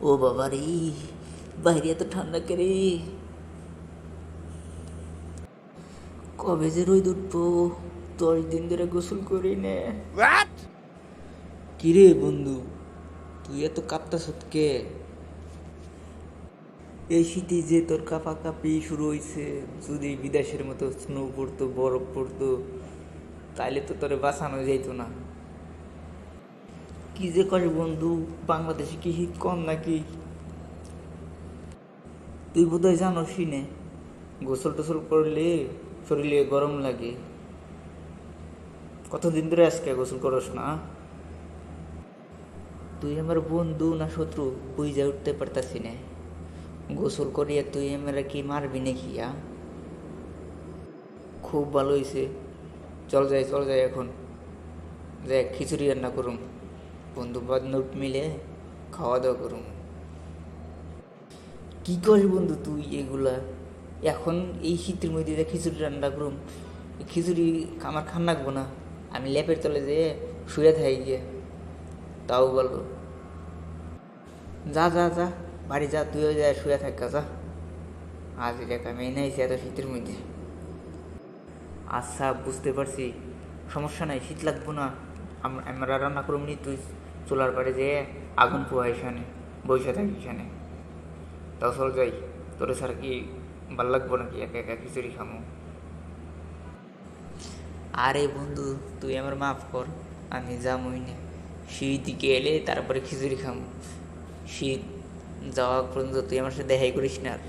ও বাবা রে বাইরে এত ঠান্ডা কে রে কবে যে রোদ উঠবো দশ দিন ধরে গোসল করি নে কিরে বন্ধু তুই এত কাঁপতা সৎকে এই শীতে যে তোর কাপা কাপি শুরু হয়েছে যদি বিদেশের মতো স্নো পড়তো বরফ পড়তো তাইলে তো তোরে বাঁচানো যাইতো না কি যে করে বন্ধু? বাংলাদেশে কি শীত কম নাকি? তুই বোধহয় জানোসই নে, গোসল টোসল করলে শরীরে গরম লাগে। কতদিন ধরে আজকে গোসল করস না? তুই আমার বন্ধু না শত্রু? বুঝে উঠতে পারতাছি না। গোসল করিয়া তুই আমরা কি মারবি নাকি, আ? খুব ভালো হয়েছে চল যাই চল যাই এখন। দেখ খিচুড়ি রান্না করুম। বন্ধু বান্ধব মিলে খাওয়া দাওয়া করুম। কি করিস বন্ধু তুই এগুলা? এখন এই শীতের মধ্যে যে খিচুড়ি রান্না করুম খিচুড়ি আমার খান রাখব না। আমি লেপের তলে যে শুয়ে থাকি গিয়ে, তাও বলব। যা যা যা, বাড়ি যা, তুইও যা, শুয়ে থাক, যা। আজ এটা আমি নাইছি এত শীতের মধ্যে। আচ্ছা বুঝতে পারছি। সমস্যা নাই, শীত লাগবো না। আমরা রান্না করুম নি, তুই চুলার পাড়ে যে আগুন পোয়া এখানে বসে থাকি এখানে তাও চল যাই, তোর স্যার কি ভালো লাগবো নাকি? একা একা খিচুড়ি খামো। আরে বন্ধু, তুই আমার মাফ কর, আমি যামই না। শীত গেলে তারপরে খিচুড়ি খামো। শীত যাওয়া পর্যন্ত তুই আমার সাথে দেখাই করিস না আর।